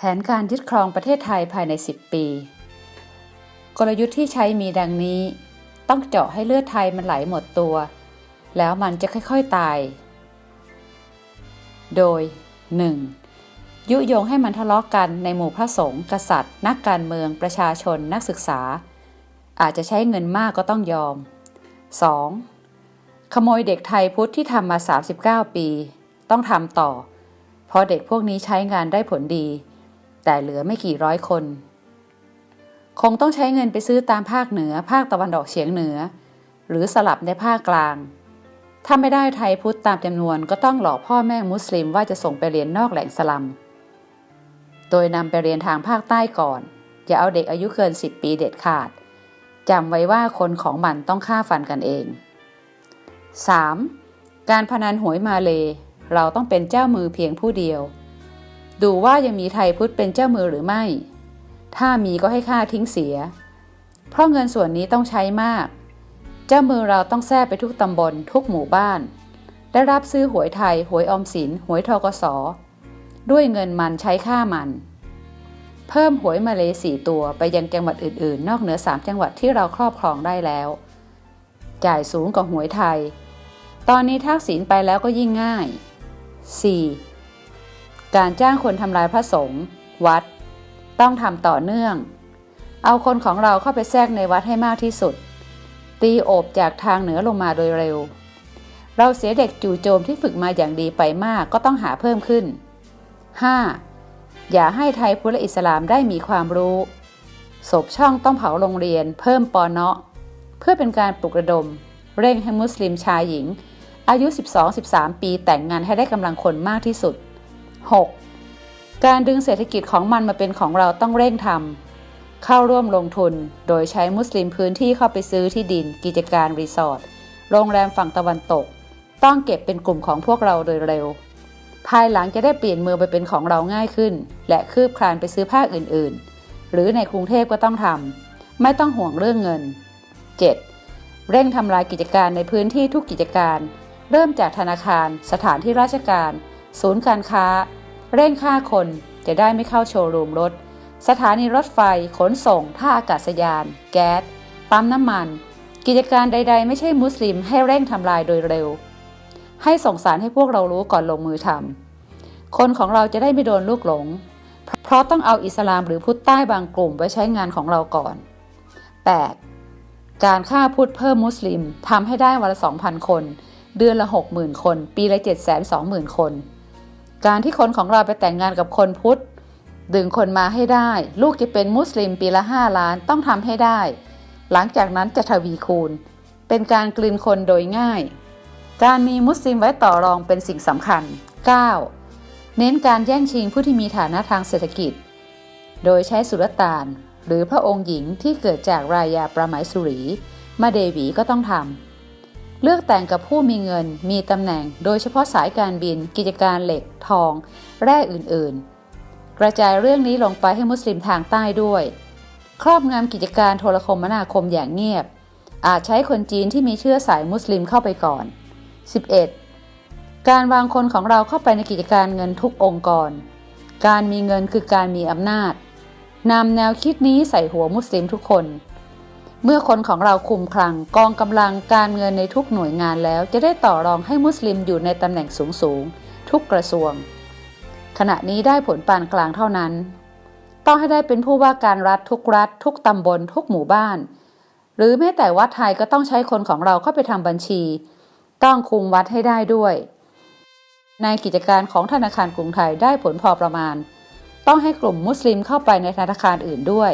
แผนการยึดครองประเทศไทยภายใน 10 ปี กลยุทธ์ที่ใช้มีดังนี้ ต้องเจาะให้เลือดไทยมันไหลหมดตัว แล้วมันจะค่อยๆตาย โดย 1. ยุยงให้มันทะเลาะกกันในหมู่พระสงฆ์กษัตริย์ นักการเมืองประชาชนนักศึกษา อาจจะใช้เงินมากก็ต้องยอม 2. ขโมยเด็กไทยพุทธที่ทำมา 39 ปี ต้องทำต่อ เพราะเด็กพวกนี้ใช้งานได้ผลดี แต่เหลือไม่กี่ร้อยคน คงต้องใช้เงินไปซื้อตามภาคเหนือ ภาคตะวันออกเฉียงเหนือ หรือสลับในภาคกลาง ถ้าไม่ได้ไทยพุทธตามจำนวนก็ต้องหลอกพ่อแม่มุสลิมว่าจะส่งไปเรียนนอกแหล่งสลัม โดยนำไปเรียนทางภาคใต้ก่อน อย่าเอาเด็กอายุเกิน 10 ปีเด็ดขาดจำไว้ว่าคนของมันต้องฆ่าฟันกันเอง 3. การพนันหวยมาเล เราต้องเป็นเจ้ามือเพียงผู้เดียว ดูว่ายังมีไทยพุทธเป็นเจ้ามือหรือไม่ ถ้ามีก็ให้ค่าทิ้งเสีย เพราะเงินส่วนนี้ต้องใช้มาก เจ้ามือเราต้องแทรไปทุกตำบลทุกหมู่บ้าน ได้รับซื้อหวยไทย หวยออมสิน หวยทกส ด้วยเงินมันใช้ค่ามัน เพิ่มหวยมาเลสี่ตัวไปยังจังหวัดอื่น ๆ นอกเหนือ3จังหวัดที่เราครอบครองได้แล้ว จ่ายสูงกว่าหวยไทย ตอนนี้ทักษิณไปแล้วก็ยิ่งง่าย 4. การจ้างคนทำลายพระสงฆ์วัด ต้องทำต่อเนื่อง เอาคนของเราเข้าไปแทรกในวัดให้มากที่สุด ตีโอบจากทางเหนือลงมาโดยเร็ว เราเสียเด็กจู่โจมที่ฝึกมาอย่างดีไปมากก็ต้องหาเพิ่มขึ้น 5. อย่าให้ไทยพุทธและอิสลามได้มีความรู้ศพช่องต้องเผาโรงเรียน เพิ่มปอเนาะ เพื่อเป็นการปลุกระดม เร่งให้มุสลิมชายหญิง อายุ 12-13 ปีแต่งงานให้ได้กำลังคนมากที่สุด 6. การดึงเศรษฐกิจของมันมาเป็นของเราต้องเร่งทำเข้าร่วมลงทุน โดยใช้มุสลิมพื้นที่เข้าไปซื้อที่ดิน กิจการรีสอร์ทโรงแรมฝั่งตะวันตก ต้องเก็บเป็นกลุ่มของพวกเราโดยเร็ว ภายหลังจะได้เปลี่ยนมือไปเป็นของเราง่ายขึ้น และคืบคลานไปซื้อภาคอื่นๆ หรือในกรุงเทพก็ต้องทำไม่ต้องห่วงเรื่องเงิน 7. เร่งทำลายกิจการในพื้นที่ทุกกิจการ เริ่มจากธนาคาร สถานที่ราชการ ศูนย์การค้า เร่งฆ่าคนจะได้ไม่เข้าโชว์รูมรถ สถานีรถไฟขนส่งท่าอากาศยาน แก๊สปั๊มน้ำมัน กิจการใด ๆ ไม่ใช่มุสลิมให้เร่งทำลายโดยเร็ว ให้ส่งสารให้พวกเรารู้ก่อนลงมือทำคนของเราจะได้ไม่โดนลูกหลง เพราะต้องเอาอิสลามหรือพุทธใต้บางกลุ่มไว้ใช้งานของเราก่อน 8. การฆ่าพุทธเพิ่มมุสลิมทำให้ได้วันละ2,000 คน เดือนละ 60,000 คน ปีละ 720,000 คน การที่คนของเราไปแต่งงานกับคนพุทธ ดึงคนมาให้ได้ ลูกจะเป็นมุสลิมปีละ 5 ล้านต้องทำให้ได้ หลังจากนั้นจะทวีคูณ เป็นการกลืนคนโดยง่าย การมีมุสลิมไว้ต่อรองเป็นสิ่งสำคัญ 9. เน้นการแย่งชิงผู้ที่มีฐานะทางเศรษฐกิจ โดยใช้สุลต่าน หรือพระองค์หญิงที่เกิดจากรายาประไมสุรี มาเดวีก็ต้องทำ เลือกแต่งกับผู้มีเงิน มีตำแหน่ง โดยเฉพาะสายการบิน กิจการเหล็ก ทอง แร่อื่นๆ กระจายเรื่องนี้ลงไปให้มุสลิมทางใต้ด้วย ครอบงำกิจการโทรคมนาคมอย่างเงียบ อาจใช้คนจีนที่มีเชื้อสายมุสลิมเข้าไปก่อน 11. การวางคนของเราเข้าไปในกิจการเงินทุกองค์กร การมีเงินคือการมีอำนาจนำแนวคิดนี้ใส่หัวมุสลิมทุกคน เมื่อคนของเราคุมคลังกองกำลังการเงินในทุกหน่วยงานแล้วจะได้ต่อรองให้มุสลิมอยู่ในตำแหน่งสูงสูงๆ ทุกกระทรวง ขณะนี้ได้ผลปานกลางเท่านั้น ต้องให้ได้เป็นผู้ว่าการรัฐทุกรัฐ ทุกตำบล ทุกหมู่บ้าน หรือแม้แต่วัดไทยก็ต้องใช้คนของเราเข้าไปทำบัญชี ต้องคุมวัดให้ได้ด้วย ในกิจการของธนาคารกรุงไทยได้ผลพอประมาณ ต้องให้กลุ่มมุสลิมเข้าไปในธนาคารอื่นด้วย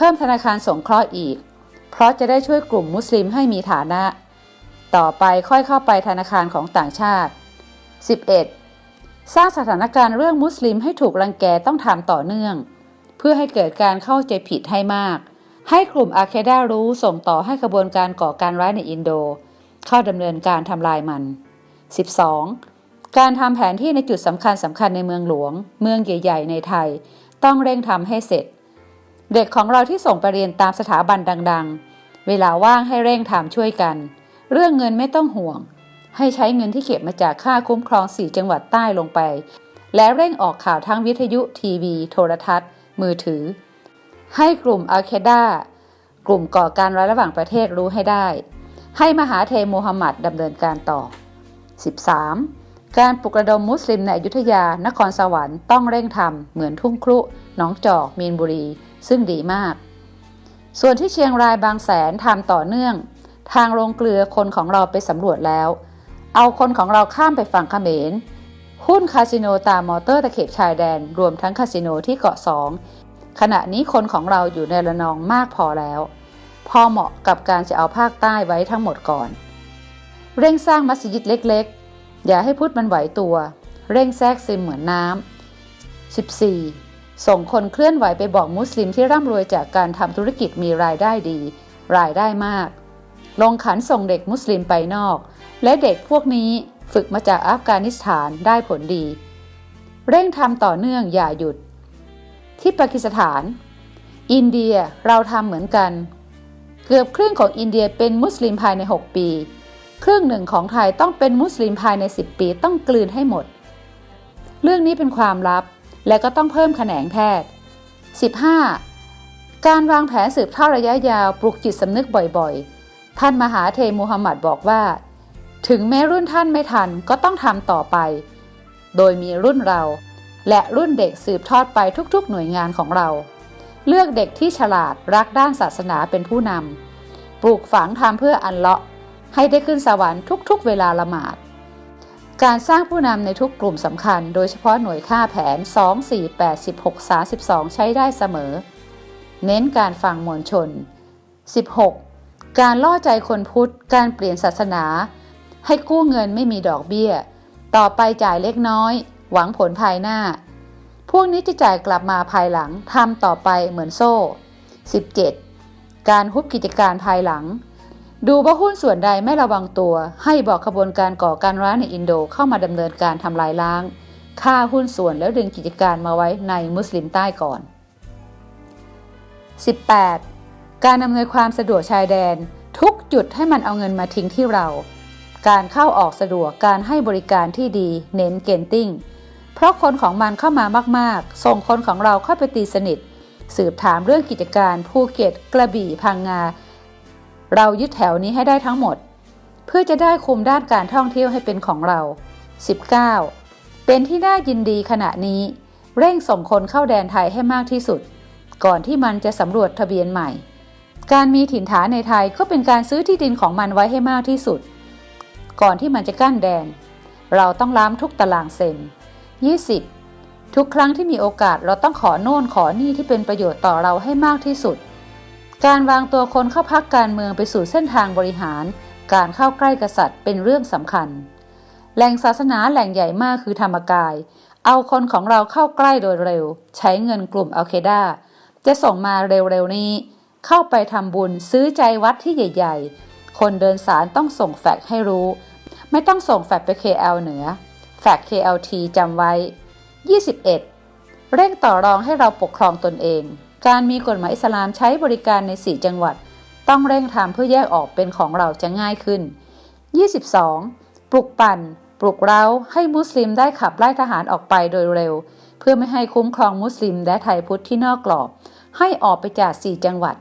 เพิ่มธนาคารสงเคราะห์อีก เพราะจะได้ช่วยกลุ่มมุสลิมให้มีฐานะ ต่อไปค่อยเข้าไปธนาคารของต่างชาติ 11. สร้างสถานการณ์เรื่องมุสลิมให้ถูกรังแกต้องทำต่อเนื่อง เพื่อให้เกิดการเข้าใจผิดให้มาก ให้กลุ่มอาเคดารู้ส่งต่อให้กระบวนการก่อการร้ายในอินโด เข้าดำเนินการทำลายมัน 12. การทำแผนที่ในจุดสำคัญสำคัญในเมืองหลวง เมืองใหญ่ ๆ ในไทย ต้องเร่งทำให้เสร็จ เด็กของเราที่ส่งไปเรียนตามสถาบันดัง ๆ เวลาว่างให้เร่งทำช่วยกัน เรื่องเงินไม่ต้องห่วง ให้ใช้เงินที่เก็บมาจากค่าคุ้มครองสี่จังหวัดใต้ลงไป และเร่งออกข่าวทั้งวิทยุทีวี โทรทัศน์ มือถือ ให้กลุ่มอัลเคดากลุ่มก่อการร้ายระหว่างประเทศรู้ให้ได้ ให้มหาเทมูฮัมหมัดดำเนินการต่อ 13. การปลุกระดมมุสลิมในอยุธยา นครสวรรค์ต้องเร่งทำเหมือนทุ่งครุหนองจอกมีนบุรี ซึ่งดีมาก ส่วนที่เชียงรายบางแสนทำต่อเนื่อง ทางโรงเกลือคนของเราไปสำรวจแล้ว เอาคนของเราข้ามไปฝั่งเขมร หุ้นคาสิโนตามมอเตอร์ตะเข็บชายแดน รวมทั้งคาสิโนที่เกาะสองขณะนี้คนของเราอยู่ในระนองมากพอแล้ว พอเหมาะกับการจะเอาภาคใต้ไว้ทั้งหมดก่อน เร่งสร้างมัสยิดเล็กๆ อย่าให้พุทธมันไหวตัว เร่งแทรกซึมเหมือนน้ำ 14. ส่งคนเคลื่อนไหวไปบอกมุสลิมที่ร่ำรวยจากการทำธุรกิจมีรายได้ดี รายได้มาก ลงขันส่งเด็กมุสลิมไปนอก และเด็กพวกนี้ฝึกมาจากอัฟกานิสถานได้ผลดี เร่งทำต่อเนื่องอย่าหยุด ที่ปากีสถาน อินเดียเราทำเหมือนกัน เกือบครึ่งของอินเดียเป็นมุสลิมภายใน 6 ปี ครึ่งหนึ่งของไทยต้องเป็นมุสลิมภายใน 10 ปีต้องกลืนให้หมด เรื่องนี้เป็นความลับ และก็ต้องเพิ่มแขนงแพทย์ 15. การวางแผนสืบทอดระยะยาวปลุกจิตสำนึกบ่อยๆ ท่านมหาเทมูฮัมหมัดบอกว่า ถึงแม้รุ่นท่านไม่ทันก็ต้องทำต่อไป โดยมีรุ่นเรา และรุ่นเด็กสืบทอดไปทุกๆ หน่วยงานของเรา เลือกเด็กที่ฉลาดรักด้านศาสนาเป็นผู้นำปลูกฝังทำเพื่ออันเลาะให้ได้ขึ้นสวรรค์ทุกๆ เวลาละหมาด การสร้างผู้นำในทุกกลุ่มสำคัญ โดยเฉพาะหน่วยค่าแผน 2 4 8 16 32 ใช้ได้เสมอ เน้นการฟังมวลชน 16. การล่อใจคนพุทธ การเปลี่ยนศาสนา ให้กู้เงินไม่มีดอกเบี้ย ต่อไปจ่ายเล็กน้อย หวังผลภายหน้า พวกนี้จะจ่ายกลับมาภายหลังทำต่อไปเหมือนโซ่ 17. การฮุบกิจการภายหลัง ดูว่าหุ้นส่วนใดไม่ระวังตัว ให้บอกขบวนการก่อการร้ายในอินโดเข้ามาดำเนินการทำลายล้างฆ่าหุ้นส่วนแล้วดึงกิจการมาไว้ในมุสลิมใต้ก่อน 18. การอำนวยความสะดวกชายแดน ทุกจุดให้มันเอาเงินมาทิ้งที่เรา การเข้าออกสะดวกการให้บริการที่ดีเน้นเกนติ้ง เพราะคนของมันเข้ามามากๆ ส่งคนของเราเข้าไปตีสนิท สืบถามเรื่องกิจการภูเก็ต กระบี่พังงา เรายึดแถวนี้ให้ได้ทั้งหมด เพื่อจะได้คุมด้านการท่องเที่ยวให้เป็นของเรา 19. เป็นที่น่ายินดีขณะนี้ เร่งส่งคนเข้าแดนไทยให้มากที่สุด ก่อนที่มันจะสำรวจทะเบียนใหม่ การมีถิ่นฐานในไทยก็เป็นการซื้อที่ดินของมันไว้ให้มากที่สุด ก่อนที่มันจะกั้นแดน เราต้องล้ำทุกตารางเซน 20. ทุกครั้งที่มีโอกาสเราต้องขอโน่นขอนี่ที่เป็นประโยชน์ต่อเราให้มากที่สุด การวางตัวคนเข้าพักการเมืองไปสู่เส้นทางบริหาร การเข้าใกล้กษัตริย์เป็นเรื่องสำคัญ แหล่งศาสนาแหล่งใหญ่มากคือธรรมกาย เอาคนของเราเข้าใกล้โดยเร็ว ใช้เงินกลุ่มอัลเคดาจะส่งมาเร็วๆนี้ เข้าไปทำบุญซื้อใจวัดที่ใหญ่ ๆ คนเดินสารต้องส่งแฟกให้รู้ ไม่ต้องส่งแฟกไป KL เหนือ แฟก KLT จำไว้ 21 เร่งต่อรองให้เราปกครองตนเอง การมีกฎหมายอิสลามใช้บริการใน 4 จังหวัด ต้องเร่งทำเพื่อแยกออกเป็นของเราจะง่ายขึ้น 22. ปลุกปั่น ปลุกเร้าให้มุสลิมได้ขับไล่ทหารออกไปโดยเร็ว เพื่อไม่ให้คุ้มครองมุสลิมและไทยพุทธที่นอกกรอบ ให้ออกไปจาก 4 จังหวัด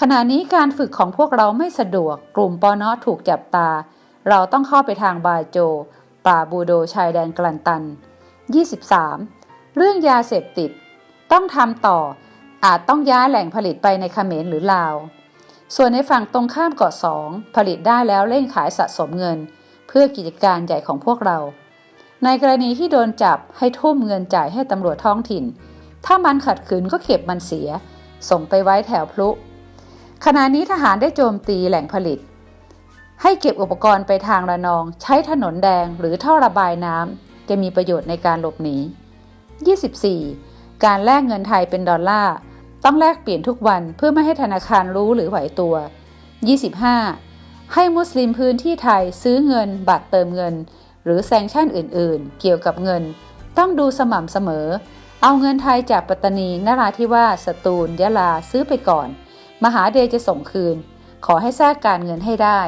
ขณะนี้การฝึกของพวกเราไม่สะดวก กลุ่มปอนอถูกจับตา เราต้องเข้าไปทางบาโจ ป่าบูโดชายแดนกลันตัน 23. เรื่องยาเสพติด ต้องทำต่อ อาจต้องย้ายแหล่งผลิตไปในเขมรหรือลาว ส่วนในฝั่งตรงข้ามเกาะสองผลิตได้แล้วเร่งขายสะสมเงิน เพื่อกิจการใหญ่ของพวกเรา ในกรณีที่โดนจับให้ทุ่มเงินจ่ายให้ตำรวจท้องถิ่น ถ้ามันขัดขืนก็เก็บมันเสีย ส่งไปไว้แถวพลุ ขณะนี้ทหารได้โจมตีแหล่งผลิต ให้เก็บอุปกรณ์ไปทางระนอง ใช้ถนนแดงหรือท่อระบายน้ำจะมีประโยชน์ในการหลบหนี 24. การแลกเงินไทยเป็นดอลลาร์ต้องแลกเปลี่ยนทุกวันเพื่อไม่ให้ธนาคารรู้หรือไหวตัว 25. ให้มุสลิมพื้นที่ไทยซื้อเงินบัตรเติมเงิน หรือแซงชั่นอื่น ๆ เกี่ยวกับเงิน ต้องดูสม่ำเสมอ เอาเงินไทยจากปัตตานีนราธิวาสสตูลยะลาซื้อไปก่อน มหาเดจะส่งคืน ขอให้แทรกการเงินให้ได้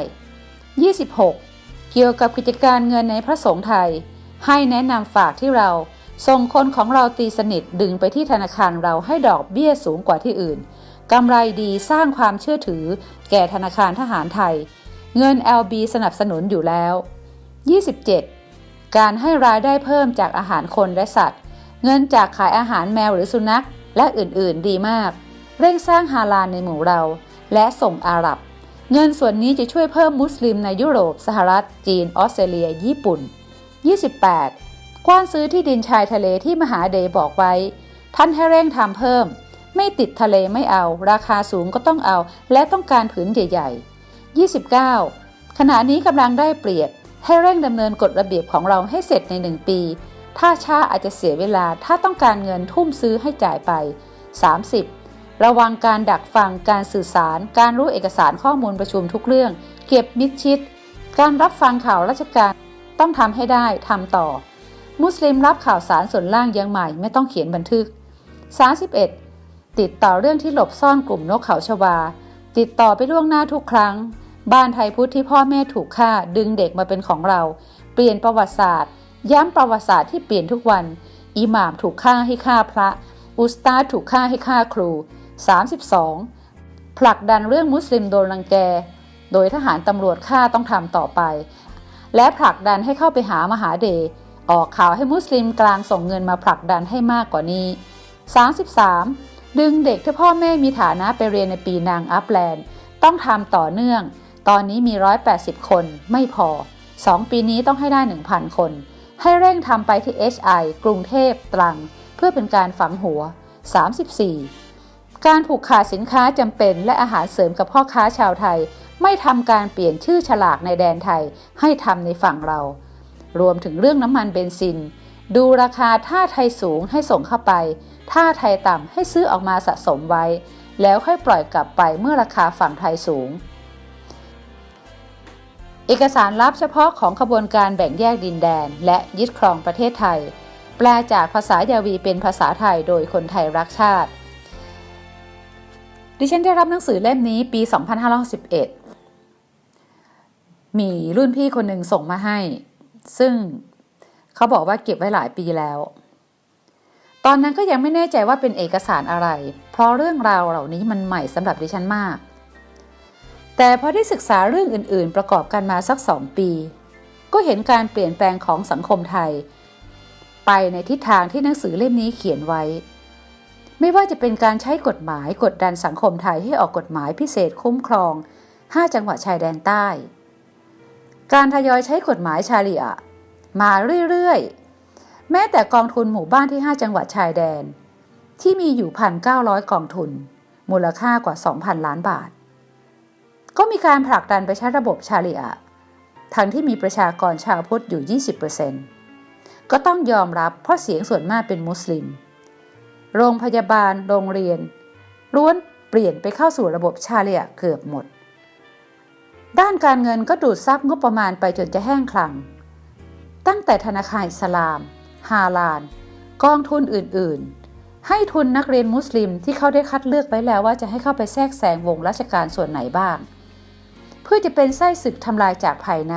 26. เกี่ยวกับกิจการเงินในพระสงฆ์ไทย ให้แนะนำฝากที่เรา ส่งคนของเราตีสนิทดึงไปที่ธนาคารเราให้ดอกเบี้ยสูงกว่าที่อื่นกำไรดีสร้างความเชื่อถือ แก่ธนาคารทหารไทย เงิน LB สนับสนุนอยู่แล้ว 27. การให้รายได้เพิ่มจากอาหารคนและสัตว์ เงินจากขายอาหารแมวหรือสุนัข และอื่นๆดีมาก เร่งสร้างฮาลาลในหมู่เรา และส่งอาหรับ เงินส่วนนี้จะช่วยเพิ่มมุสลิมในยุโรป สหรัฐ จีน ออสเตรเลีย ญี่ปุ่น 28. ว้านซื้อที่ดินชายทะเลที่มหาเดย์บอกไว้ ท่านให้เร่งทำเพิ่ม ไม่ติดทะเลไม่เอา ราคาสูงก็ต้องเอา และต้องการผืนใหญ่ๆ 29. ขณะนี้กำลังได้เปรียบ ให้เร่งดำเนินกฎระเบียบของเราให้เสร็จในหนึ่งปี ถ้าช้าอาจจะเสียเวลา ถ้าต้องการเงินทุ่มซื้อให้จ่ายไป 30. ระวังการดักฟัง การสื่อสาร การรู้เอกสารข้อมูลประชุมทุกเรื่อง เก็บมิดชิด การรับฟังข่าวราชการ ต้องทำให้ได้ทำต่อ มุสลิมรับข่าวสารส่วนล่างยังใหม่ไม่ต้องเขียนบันทึก 31. ติดต่อเรื่องที่หลบซ่อนกลุ่มนกเขาชวา ติดต่อไปล่วงหน้าทุกครั้ง บ้านไทยพุทธที่พ่อแม่ถูกฆ่าดึงเด็กมาเป็นของเรา เปลี่ยนประวัติศาสตร์ ย้ำประวัติศาสตร์ที่เปลี่ยนทุกวัน อิหม่ามถูกฆ่าให้ฆ่าพระ อุสตาถูกฆ่าให้ฆ่าครู 32. ผลักดันเรื่องมุสลิมโดนรังแก โดยทหารตำรวจฆ่าต้องทำต่อไป และผลักดันให้เข้าไปหามหาเดช ออกข่าวให้มุสลิมกลางส่งเงินมาผลักดันให้มากกว่านี้ 33. ดึงเด็กที่พ่อแม่มีฐานะไปเรียนในปีนางอัพแลนด์ ต้องทำต่อเนื่อง ตอนนี้มี 180 คนไม่พอ 2 ปีนี้ต้องให้ได้ 1,000 คน ให้เร่งทำไปที่ HI กรุงเทพตรัง เพื่อเป็นการฝังหัว 34. การผูกขาดสินค้าจำเป็นและอาหารเสริมกับพ่อค้าชาวไทย ไม่ทำการเปลี่ยนชื่อฉลากในแดนไทยให้ทำในฝั่งเรา รวมถึงเรื่องน้ำมันเบนซิน ดูราคาถ้าไทยสูงให้ส่งเข้าไปถ้าไทยต่ำให้ซื้อออกมาสะสมไว้ แล้วค่อยปล่อยกลับไปเมื่อราคาฝั่งไทยสูง เอกสารลับเฉพาะของขบวนการแบ่งแยกดินแดน และยึดครองประเทศไทย แปลจากภาษายาวีเป็นภาษาไทยโดยคนไทยรักชาติ ดิฉันได้รับหนังสือเล่มนี้ปี 2511มีรุ่นพี่คนหนึ่งส่งมาให้ ซึ่งเขาบอกว่าเก็บไว้หลายปีแล้ว ตอนนั้นก็ยังไม่แน่ใจว่าเป็นเอกสารอะไร เพราะเรื่องราวเหล่านี้มันใหม่สำหรับดิฉันมาก แต่พอได้ศึกษาเรื่องอื่น ๆ ประกอบกันมาสักสองปี ก็เห็นการเปลี่ยนแปลงของสังคมไทย ไปในทิศทางที่หนังสือเล่มนี้เขียนไว้ ไม่ว่าจะเป็นการใช้กฎหมายกดดันสังคมไทยให้ออกกฎหมายพิเศษคุ้มครอง 5 จังหวัดชายแดนใต้ การทยอยใช้กฎหมายชาลีอะมาเรื่อยๆ แม้แต่กองทุนหมู่บ้านที่ 5 จังหวัดชายแดน ที่มีอยู่ 1,900 กองทุน มูลค่ากว่า 2,000 ล้านบาท ก็มีการผลักดันไปใช้ระบบชาลีอะทั้งที่มีประชากรชาวพุทธอยู่ 20%ก็ต้องยอมรับเพราะเสียงส่วนมากเป็นมุสลิม โรงพยาบาล โรงเรียนล้วนเปลี่ยนไปเข้าสู่ระบบชาเลีอะเกือบหมด ด้านการเงินก็ดูดซับงบประมาณไปจนจะแห้งคลัง ตั้งแต่ธนาคารอิสลาม ฮาลาน กองทุนอื่นๆ ให้ทุนนักเรียนมุสลิมที่เขาได้คัดเลือกไว้แล้วว่าจะให้เข้าไปแทรกแซงวงราชการส่วนไหนบ้าง เพื่อจะเป็นไส้ศึกทำลายจากภายใน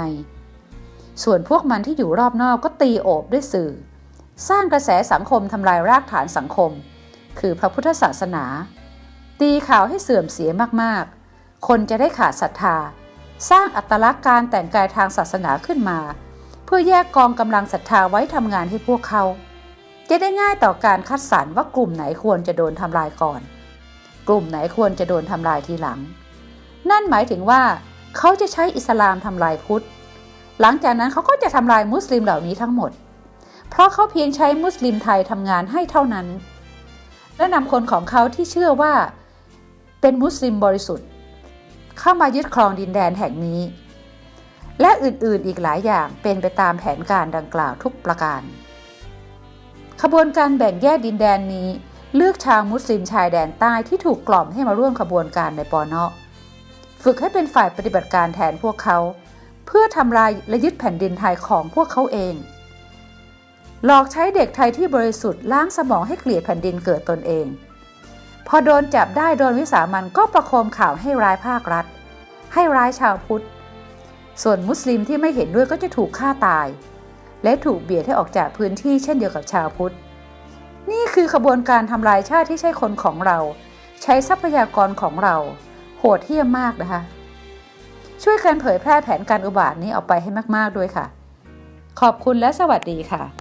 ส่วนพวกมันที่อยู่รอบนอกก็ตีโอบด้วยสื่อ สร้างกระแสสังคมทำลายรากฐานสังคม คือพระพุทธศาสนา ตีข่าวให้เสื่อมเสียมากๆ คนจะได้ขาดศรัทธา สร้างอัตลักษณ์การแต่งกายทางศาสนาขึ้นมา เพื่อแยกกองกำลังศรัทธาไว้ทำงานให้พวกเขา จะได้ง่ายต่อการคัดสรรว่ากลุ่มไหนควรจะโดนทำลายก่อน กลุ่มไหนควรจะโดนทำลายทีหลัง นั่นหมายถึงว่าเขาจะใช้อิสลามทำลายพุทธ หลังจากนั้นเขาก็จะทำลายมุสลิมเหล่านี้ทั้งหมด เพราะเขาเพียงใช้มุสลิมไทยทำงานให้เท่านั้น และนำคนของเขาที่เชื่อว่า เป็นมุสลิมบริสุทธิ์ เข้ามายึดครองดินแดนแห่งนี้ และอื่นๆอีกหลายอย่างเป็นไปตามแผนการดังกล่าวทุกประการ ขบวนการแบ่งแยกดินแดนนี้ เลือกชาวมุสลิมชายแดนใต้ที่ถูกกล่อมให้มาร่วมขบวนการในปอนอฝึกให้เป็นฝ่ายปฏิบัติการแทนพวกเขา เพื่อทำลายและยึดแผ่นดินไทยของพวกเขาเอง หลอกใช้เด็กไทยที่บริสุทธิ์ล้างสมองให้เกลียดแผ่นดินเกิดตนเอง พอโดนจับได้โดนวิสามันก็ประโคมข่าวให้ร้ายภาครัฐ ให้ร้ายชาวพุทธ ส่วนมุสลิมที่ไม่เห็นด้วยก็จะถูกฆ่าตาย และถูกเบียดให้ออกจากพื้นที่เช่นเดียวกับชาวพุทธ นี่คือขบวนการทำลายชาติที่ใช่คนของเรา ใช้ทรัพยากรของเรา โหดเหี้ยมมากนะคะ ช่วยกันเผยแพร่แผนการอุบาทนี้ออกไปให้มาก ๆ ด้วยค่ะ ขอบคุณและสวัสดีค่ะ